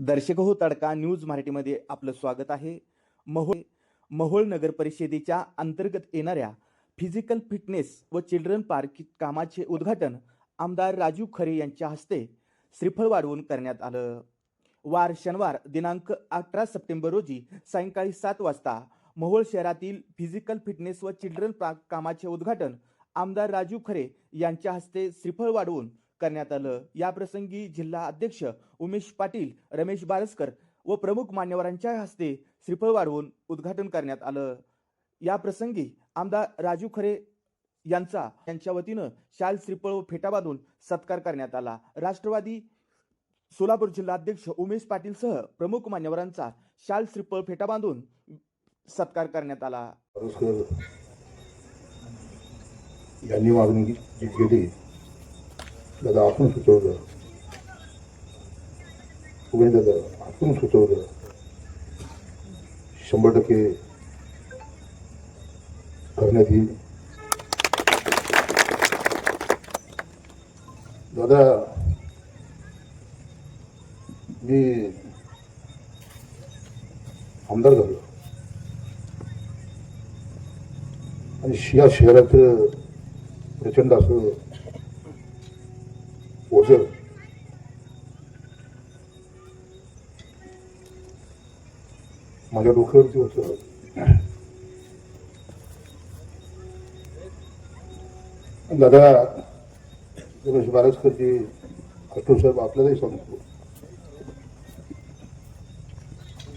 दर्शक हो तडका न्यूज मराठीमध्ये आपलं स्वागत आहे. महोळ महोळ नगर परिषदेच्या अंतर्गत येणाऱ्या फिजिकल फिटनेस व चिल्ड्रन पार्क कामाचे उद्घाटन आमदार राजू खरे यांच्या हस्ते श्रीफळ वाढवून करण्यात आलं. वार शनिवार दिनांक अठरा सप्टेंबर रोजी सायंकाळी सात वाजता मोहोळ शहरातील फिजिकल फिटनेस व चिल्ड्रन पार्क कामाचे उद्घाटन आमदार राजू खरे यांच्या हस्ते श्रीफळ वाढवून करण्यात आलं. याप्रसंगी जिल्हा अध्यक्ष उमेश पाटील रमेश बारसकर व प्रमुख मान्यवरांच्या हस्ते श्रीफळ वाढवून उद्घाटन करण्यात आलं. याप्रसंगी आमदार राजू खरे यांचा यांच्या वतीनं शाल श्रीफळ व फेटा बांधून सत्कार करण्यात आला. राष्ट्रवादी सोलापूर जिल्हा अध्यक्ष उमेश पाटीलसह प्रमुख मान्यवरांचा शाल श्रीफळ फेटा बांधून सत्कार करण्यात आला. यांनी मागणी जी केली दादा आपण सुचवलं उभे दादा आपण सुचवलं शंभर टक्के करण्यात येईल दादा मी आमदार झालो आणि या शहराचं प्रचंड असं ओझर माझ्या डोक्यावरती होतं दादा रमेश बारसकरजी अटूर साहेब आपल्यालाही सांगतो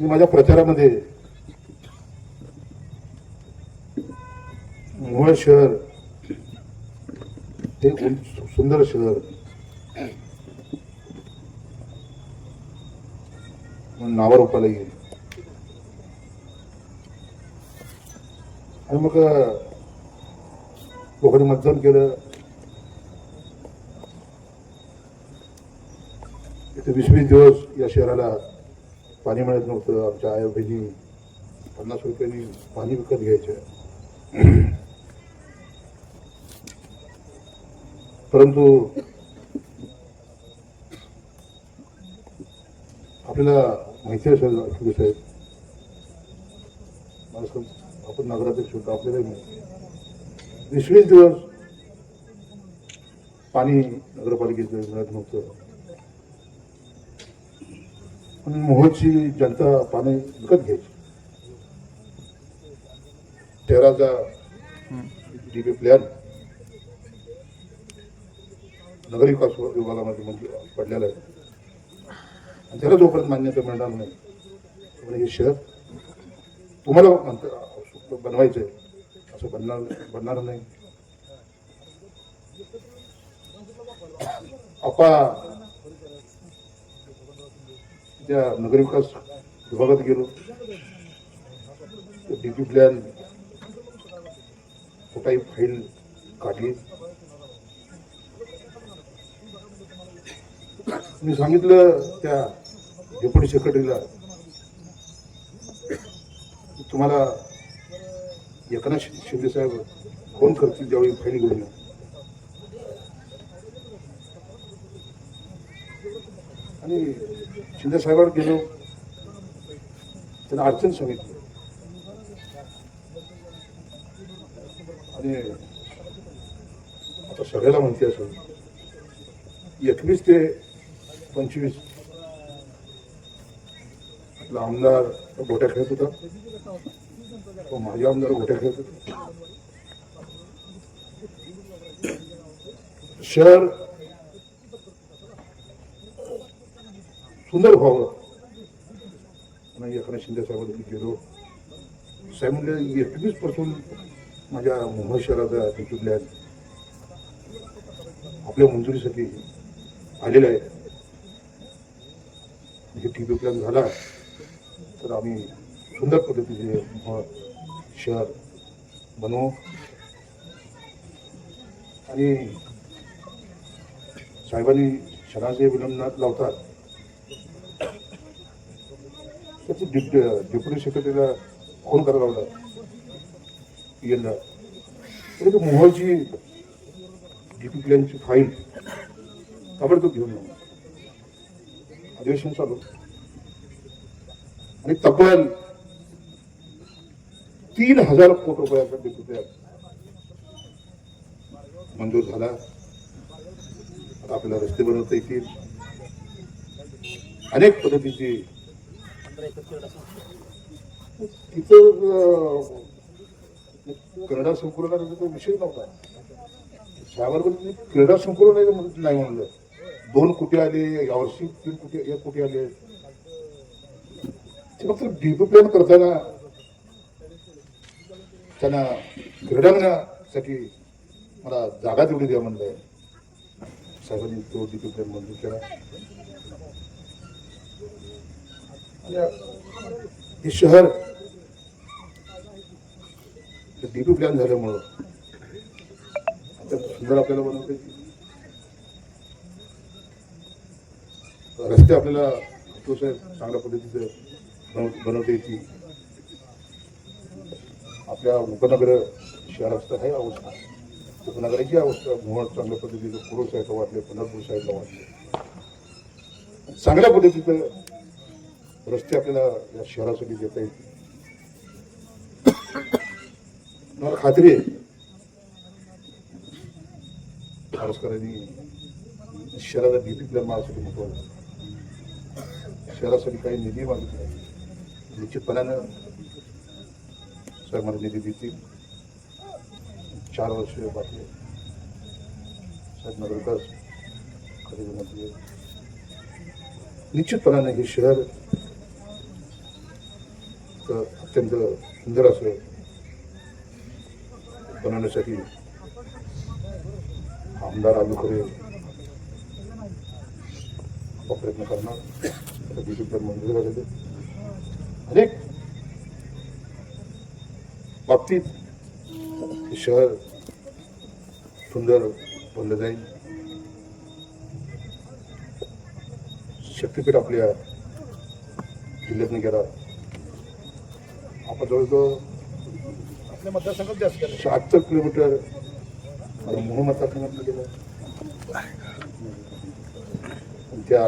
मी माझ्या प्रचारामध्ये मोहोळ शहर हे सुंदर शहर म्हणून येईल आणि मग अं, लोकांनी मतदान केलं. इथे वीस वीस दिवस या शहराला पाणी मिळत नव्हतं. आमच्या आई बहिणी पन्नास रुपयांनी पाणी विकत घ्यायचं. परंतु आपल्याला माहिती असेल अखिलेश साहेब. मला आपण नगराध्यक्ष होतो आपल्याला माहिती. वीस वीस दिवस पाणी नगरपालिकेचं मिळत नव्हतं. पण मोहोळची जनता पाणी विकत घ्यायची. शहराचा डीपी प्लॅन. नगरविकास विभागामध्ये मंजूर पडलेला आहे. आणि त्याला जोपर्यंत मान्यता मिळणार नाही तोपर्यंत हे शहर तुम्हाला म्हणतं- बनवायचं आहे असं बनणार बनणार नाही. आपा त्या नगरविकास विभागात गेलो डीपी प्लॅन कुठाही फाईल काढली मी सांगितलं त्या डेप्युटी सेक्रेटरीला तुम्हाला एकनाथ शिंदे साहेब फोन करतील ज्यावेळी फाईल घेऊन आणि शिंदे गेलो. त्यांना अडचण सांगितली. आणि आता सगळ्याला म्हणते असं एकवीस ते पंचवीस. आपला आमदार गोट्या खेळत होता. तो माझे आमदार गोट्या खेळत होता. शहर सुंदर व्हावं. आणि एखाद्या शिंदे साहेबांनी गेलो साहेब म्हणजे एकवीसपासून माझ्या मुंबई शहराचा आपल्या मंजुरीसाठी आलेलं आहे. हे टी व्ही प्लॅन झाला तर आम्ही सुंदर पद्धतीचे शहर बनवू. आणि साहेबांनी क्षणाचे विलंब लावतात. त्याचं डिप डेप्युटी सेक्रेटरीला फोन करायला लावला. येईल तरी म्हणजे तो मोहोळची डीपी प्लॅनची फाईल ताबडतोब घेऊन या अधिवेशन चालू. आणि तब्बल तीन हजार कोटी रुपयाचा विद्युत मंजूर झाला. आता आपल्याला रस्ते बनवता येतील. अनेक पद्धतीची तिथं क्रीडा संकुलनाचा तो विषय नव्हता. त्यावर क्रीडा संकुलन आहे नाही म्हणलं. दोन कोटी आले यावर्षी तीन कोटी एक कोटी आले. ते फक्त डीपी प्लॅन करताना त्यांना क्रीडांगणासाठी मला जागा तेवढी द्या म्हणलंय. साहेबांनी तो डीपी प्लॅन मंजूर केला. हे शहर डीपी प्लॅन झाल्यामुळं आता सुंदर आपल्याला बनवता रस्ते आपल्याला अतिशय चांगल्या पद्धतीचं बनव- बनवता येतील आपल्या उपनगर शहराचं आहे अवस्था. उपनगराची अवस्था मोहन चांगल्या पद्धतीचं पुरुष साईडला वाटले पंढरपूर साईडला वाटले. चांगल्या पद्धतीचं रस्ते आपल्याला या शहरासाठी देता येतील. मला खात्री आहे? आरसकरांनी शहराला डीपी प्लॅन माझ्यासाठी महत्त्वाचा शहरासाठी काही निधी मागितला निश्चितपणानं सर मला निधी देतील. चार वर्ष बाकी साहेब नगरविकास खरेदी मंत्री निश्चितपणाने हे शहर अत्यंत सुंदर असं बनवण्यासाठी आमदार आलू खरे प्रयत्न करणार. अनेक बाबतीत हे शहर सुंदर बनलं जाईल. शक्तीपीठ आपल्या जिल्ह्यातनं गेला आपण जवळजवळ आपल्या मतदारसंघात जास्त शहात्तर किलोमीटर मोह मतदारसंघातलं गेलं त्या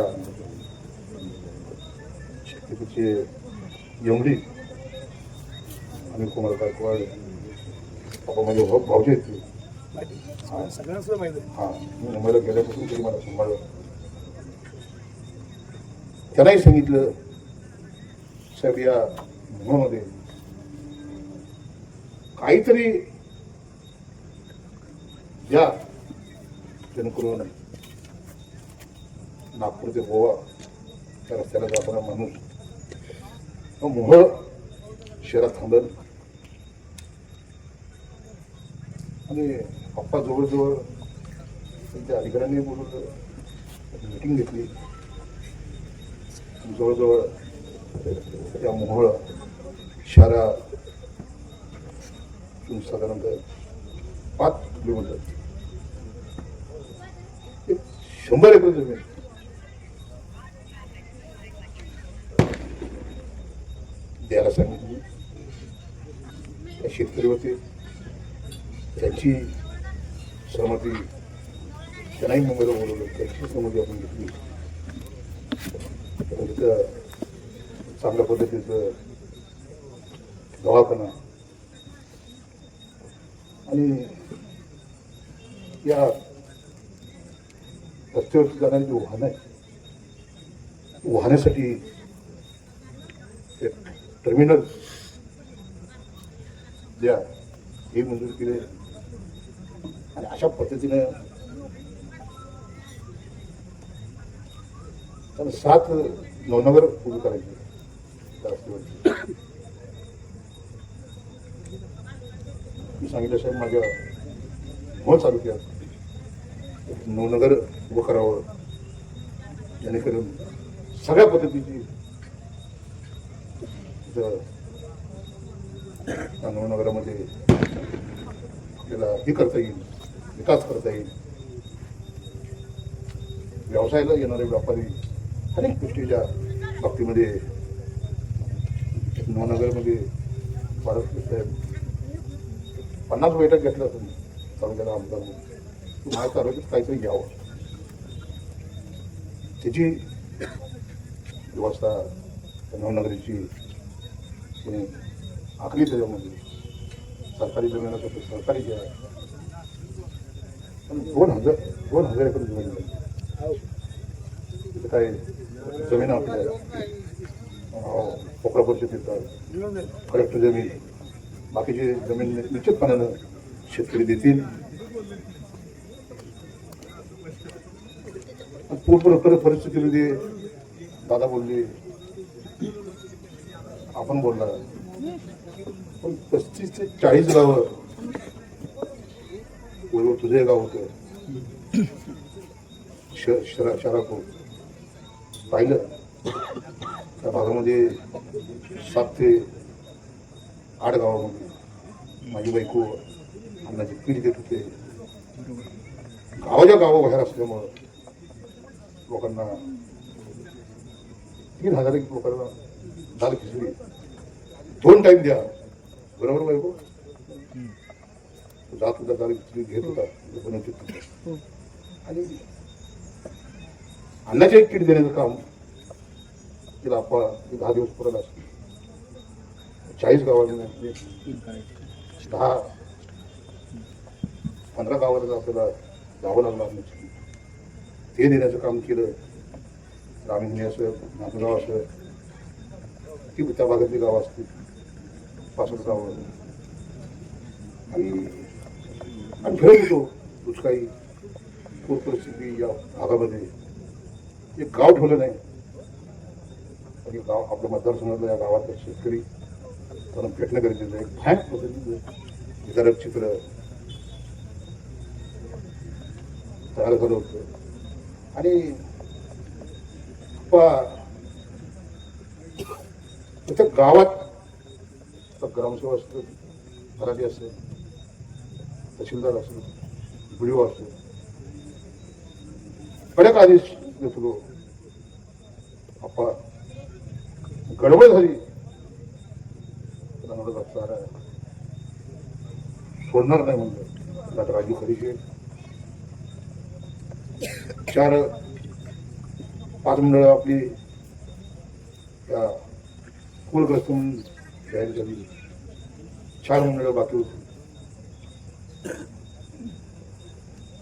शक्तीपीठचे एवढी अनिल कुमार गायकवाड बाबा भाऊ भाऊजी आहेत ते. सगळ्यांना माहिती आहे हा मी मुंबईला गेल्यापासून तरी मला सांभाळलं त्यांनाही सांगितलं साहेब या मोहामध्ये काहीतरी द्या जेणेकरून नागपूर ते गोवा त्या रस्त्याला जाताना माणूस मोहळ शहरात थांबल आणि पप्पा जवळजवळ त्यांच्या अधिकाऱ्यांनी बोलवलं मिटिंग घेतली जवळजवळ त्या मोहळ शहरा साधारणतः पाच किलोमीटर शंभर एकर जमीन द्यायला सांगितली. त्या शेतकरी होते त्यांची सहमती त्यांनाही मुंबईला बोलवलं. त्यांची सहमती आपण घेतली. तिथं चांगल्या पद्धतीचं दवाखाना आणि या रस्त्यावरती जाणारी जी वाहनं आहे वाहण्यासाठी टर्मिनल द्या हे मंजूर केले आणि अशा पद्धतीने त्याला सात नवनगर उभी करायची मी सांगितलं साहेब माझ्या मोह तालुक्यात एक नवनगर उभं करावं जेणेकरून सगळ्या पद्धतीची तिथं त्या नवनगरामध्ये आपल्याला हे करता येईल विकास करता येईल. व्यवसायाला येणारे व्यापारी अनेक गोष्टीच्या बाबतीमध्ये नवनगरमध्ये भारत साहेब पन्नास बैठक घेतल्या तुम्ही तालुक्याला आमदार म्हणून. माझ्या तालुक्यात काहीतरी घ्यावं. त्याची व्यवस्था नवनगरीची कोणी आखली त्याच्यामध्ये सरकारी जमीन असेल तर सरकारी जे आहे. पण दोन हजार दोन हजार एकर जमीन आहे. तिथे काय जमीन आपल्या हो, कोकणा परिषद कलेक्टर जमीन. बाकीची जमीन निश्चितपणानं शेतकरी देतील. पूर्ण परिस्थितीमध्ये दादा बोलली आपण बोलणार पण पस्तीस ते चाळीस गावं बरोबर तुझं गाव होतं. श- शरा शरापूर. पाहिलं? त्या भागामध्ये सात ते आठ गावामध्ये माझी बायको अन्नाची पीठ देत होते. गावाच्या गावा बाहेर असल्यामुळं लोकांना तीन हजार एक लोकांना दाल खिचडी दोन टाइम द्या. बरोबर बायको? जात होता दाल घेत होता. आणि अन्नाचे एक किट देण्याचं काम तिला आपा दहा दिवस पुरत असतो. चाळीस गावांमध्ये दहा पंधरा गावाला आपल्याला जावं लागलं आपल्याची ते देण्याचं काम केलं. रामिंगणी असं नांदगाव असं ती त्या भागातली गावं असतील. पासून गावं आणि आणि येतो दुष्काळी पूर परिस्थिती या भागामध्ये. एक गाव ठेवलं नाही. आणि गाव आपल्या मतदारसंघातलं या गावातलं शेतकरी त्यांना भेटणं गरजेचं आहे. फाईन पद्धतीचं वितरक चित्र. तयार झालं होतं. आणि त्या गावात तर ग्रामसेवा असतो मराठी असेल तहसीलदार असेल व्हिडिओ असेल कडक आदेश देत आपा गडबड झाली. असणार सोडणार नाही म्हणलं आता राजू खरीचे चार पाच मंडळ आपली त्या पूरग्रस्त म्हणून जाहीर झाली चार मंडळ बाकी होती.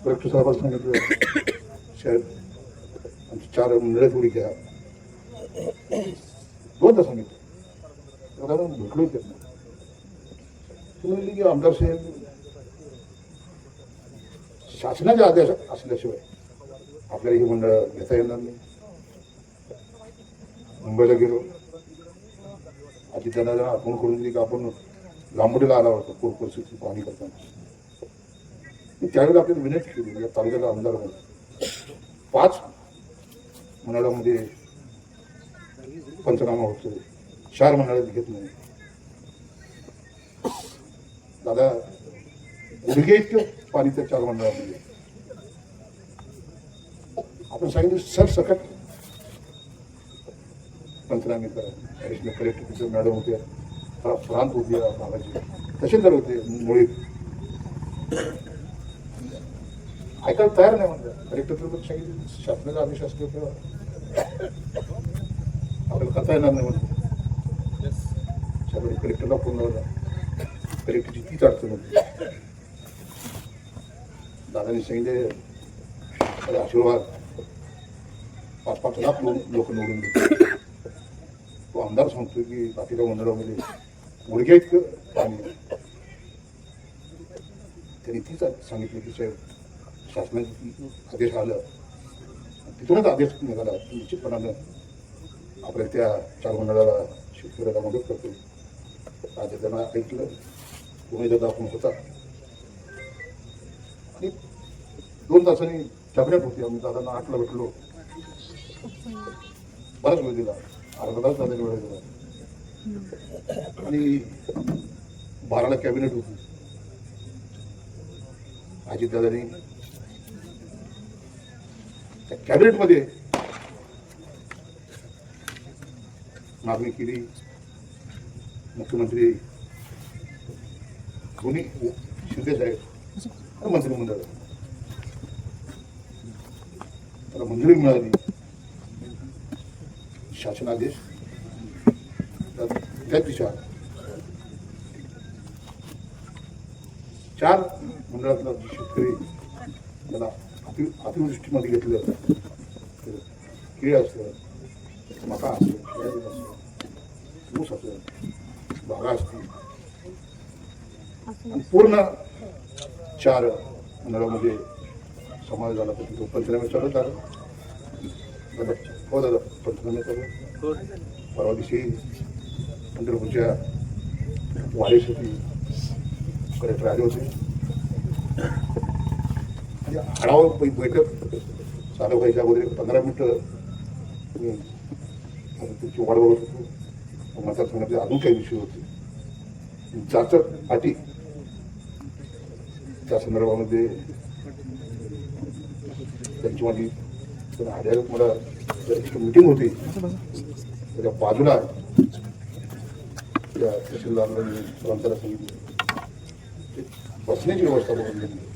कलेक्टर सांगितलं साहेब आमची चार मंडळं थोडी घ्या दोनदा सांगितलं तेव्हा दादा भेटलो त्यांना ती म्हणली की आमदार साहेब शासनाचे आदेश असल्याशिवाय आपल्याला ही मंडळ घेता येणार नाही. मुंबईला गेलो. आधी त्यांना जरा आठवण करून दिली की आपण लांबडीला आला होता पूर परिस्थिती पाहणी करताना. त्यावेळी त्यावेळेला आपल्याला विनंती केली म्हणजे तालुक्याचा आमदार म्हणून पाच मंडळामध्ये पंचनामा होतो चार मंडळात घेत नाही. दादा गुडघे इतकं पाणी त्या चार मंडळामध्ये आपण सांगितलं सर सकट पंचनामे करा ॲडिशनल कलेक्टर तिथे मॅडम होत्या. फार प्रांत होती बाबाची भागाची. तहसीलदार होते मुळी ऐकायला तयार नाही म्हणलं. कलेक्टर तर सांगितलं. शासनाचा आदेश असतो तेव्हा. आपल्याला करता येणार नाही म्हणलं. त्यामुळे कलेक्टरला फोन लावला. कलेक्टरची तीच अडचण होती. दादानी सांगितले आशीर्वाद. पाच पाच लाख लोक निवडून देतात आमदार सांगतोय की बाकीच्या पाणी आहे. त्यांनी तीच सांगितलं की साहेब शासनाचे आदेश आलं तिथूनच आदेश निघाला निश्चितपणानं आपल्या त्या चार मंडळाला शेतकऱ्याला मदत करतो आज त्यांना ऐकलं तुम्ही आपण होता आणि दोन तासांनी कॅबिनेट होती आम्ही दादांना आठला भेटलो बराच वेळ दिला अर्धा तास वेळ दिला आणि बाराला कॅबिनेट होती. अजितदादांनी त्या कॅबिनेटमध्ये मागणी केली. मुख्यमंत्री कोणी शिंदे साहेब आणि मंत्रिमंडळ. त्याला मंजुरी मिळाली. शासनादेश त्यात चार चार मंडळातला जे शेतकरी त्याला अति अतिवृष्टीमध्ये घेतलं जातं केळी असतं मका असतो सोयाबीन असतं ऊस असतं बागा असतील आणि पूर्ण चार मंडळामध्ये समावेश झाला तर तो पंचनामे चालू झाला हो दादा पंचनामे परवा दिवशी पंढरपूरच्या वाडेसाठी कलेक्टर आले होते आणि आढावा बै- बैठक चालू व्हायच्या अगोदर पंधरा मिनटं मी तुमची वाढ बघत होतो मतदारसंघातले अजून काही विषय होते जाचक पाटी त्या संदर्भामध्ये त्यांची माझी आढळत मला मिटिंग होती त्याच्या बाजूला. तहसीलदारांनी सर्वांना सांगितलं. बसण्याची व्यवस्था करून दिली